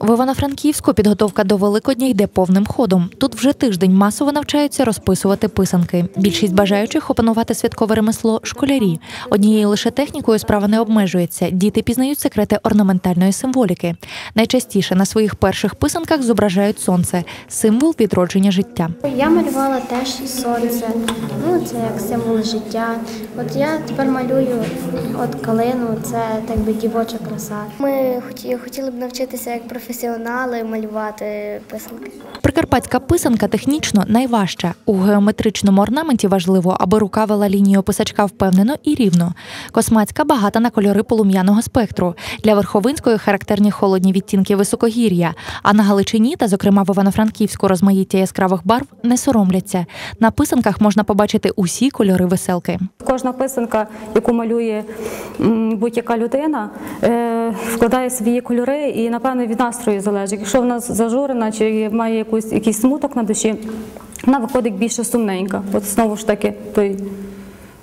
В Івано-Франківську підготовка до Великодня йде повним ходом. Тут вже тиждень масово навчаються розписувати писанки. Більшість бажаючих опанувати святкове ремесло школярі. Однією лише технікою справа не обмежується. Діти пізнають секрети орнаментальної символіки. Найчастіше на своїх перших писанках зображають сонце символ відродження життя. Я малювала теж сонце. Ну, це як символ життя. От я тепер малюю от калину, це так би дівоча краса. Ми хоті- хотіли б навчитися як професіонали малювати писанки. Прикарпатська писанка технічно найважча. У геометричному орнаменті важливо, аби рука вела лінію писачка впевнено і рівно. Космацька багата на кольори полум'яного спектру. Для верховинської характерні холодні відтінки високогір'я. А на Галичині та, зокрема, в Івано-Франківську розмаїття яскравих барв не соромляться. На писанках можна побачити усі кольори веселки. Кожна писанка, яку малює будь-яка людина, е, вкладає свої кольори і, напевно, від настрою залежить. Якщо вона зажурена чи має якусь, якийсь смуток на душі, вона виходить більше сумненька. От знову ж таки той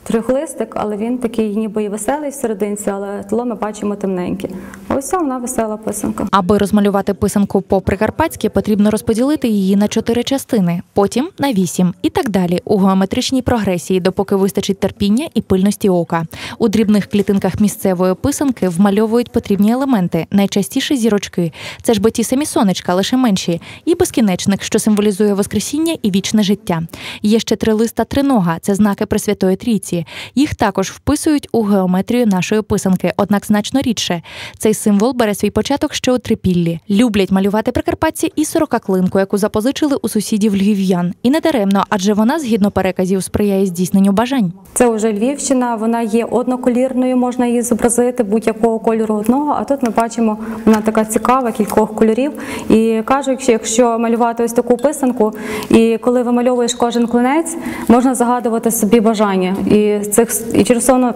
трьохлистик, але він такий ніби і веселий всерединці, але тло ми бачимо темненьке. Ось ця вона весела писанка. Аби розмалювати писанку по-прикарпатськи, потрібно розподілити її на чотири частини, потім на вісім і так далі у геометричній прогресії, допоки вистачить терпіння і пильності ока. У дрібних клітинках місцевої писанки вмальовують потрібні елементи, найчастіше зірочки. Це ж бо ті самі сонечка, лише менші, і безкінечник, що символізує воскресіння і вічне життя. Є ще три листа тринога, це знаки Пресвятої Трійці. Їх також вписують у геометрію нашої писанки, однак значно рідше. Цей символ бере свій початок ще у трипіллі. Люблять малювати прикарпатці і сорокаклинку, яку запозичили у сусідів львів'ян. І не даремно, адже вона, згідно переказів, сприяє здійсненню бажань. Це вже Львівщина, вона є одноколірною, можна її зобразити будь-якого кольору одного. А тут ми бачимо, вона така цікава, кількох кольорів. І кажуть, що якщо малювати ось таку писанку, і коли вимальовуєш кожен клинець, можна загадувати собі бажання. І цих і це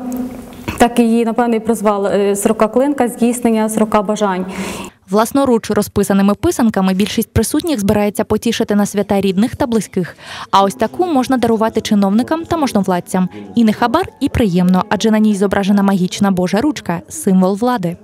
так її напевно і прозвали сорока клинка здійснення сорока бажань. Власноруч розписаними писанками більшість присутніх збирається потішити на свята рідних та близьких. А ось таку можна дарувати чиновникам та можновладцям. І не хабар, і приємно, адже на ній зображена магічна Божа ручка символ влади.